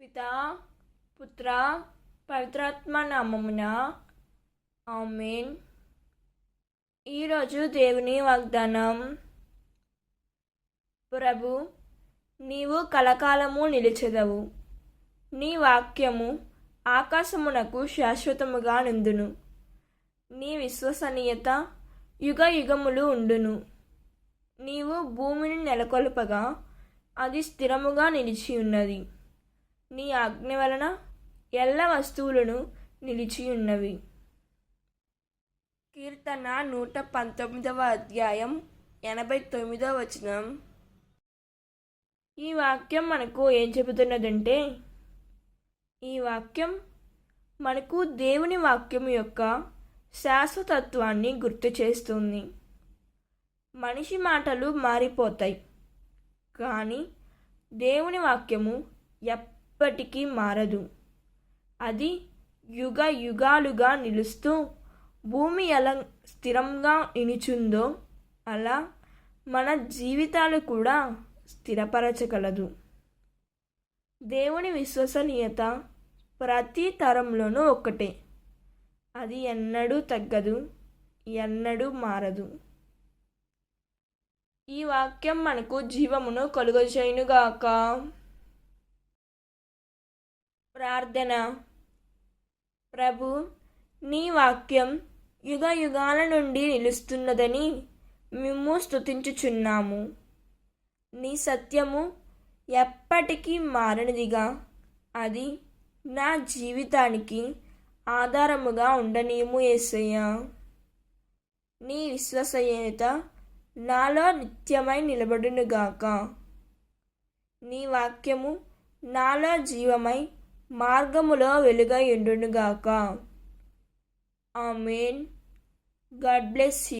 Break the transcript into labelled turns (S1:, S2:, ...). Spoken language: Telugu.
S1: పితా పుత్ర పవిత్రాత్మ నామమున. ఆమెన్. ఈరోజు దేవుని వాగ్దానం. ప్రభు నీవు కలకాలము నిలిచెదవు. నీ వాక్యము ఆకాశమునకు శాశ్వతముగా నుందును. నీ విశ్వసనీయత యుగ యుగములు ఉండును. నీవు భూమిని నెలకొల్పగా అది స్థిరముగా నిలిచి ఉన్నది నీ ఆజ్ఞ వలన ఎల్ల వస్తువులను నిలిచి ఉన్నవి. కీర్తన నూట పంతొమ్మిదవ అధ్యాయం ఎనభై తొమ్మిదవ వచనం. ఈ వాక్యం మనకు ఏం చెబుతున్నదంటే ఈ వాక్యం మనకు దేవుని వాక్యం యొక్క శాశ్వతత్వాన్ని గుర్తు చేస్తుంది. మనిషి మాటలు మారిపోతాయి కానీ దేవుని వాక్యము ఎప్పటికీ మారదు. అది యుగ యుగాలుగా నిలుస్తూ భూమి ఎలా స్థిరంగా నిలుచుందో అలా మన జీవితాలు కూడా స్థిరపరచగలదు. దేవుని విశ్వసనీయత ప్రతి తరంలోనూ ఒక్కటే. అది ఎన్నడూ తగ్గదు ఎన్నడూ మారదు. ఈ వాక్యం మనకు జీవమును కలుగజేయునుగాక. ప్రార్థన. ప్రభు నీ వాక్యం యుగ యుగాల నుండి నిలుస్తున్నదని మేము స్తుతించుచున్నాము. నీ సత్యము ఎప్పటికీ మారనిదిగా. అది నా జీవితానికి ఆధారముగా ఉండనీయము ఏసయ్యా. నీ విశ్వసనీయత నాలో నిత్యమై నిలబడునుగాక. నీ వాక్యము నాలో జీవమై మార్గములో వెలుగై ఉండునుగాక. ఆమెన్. God bless you.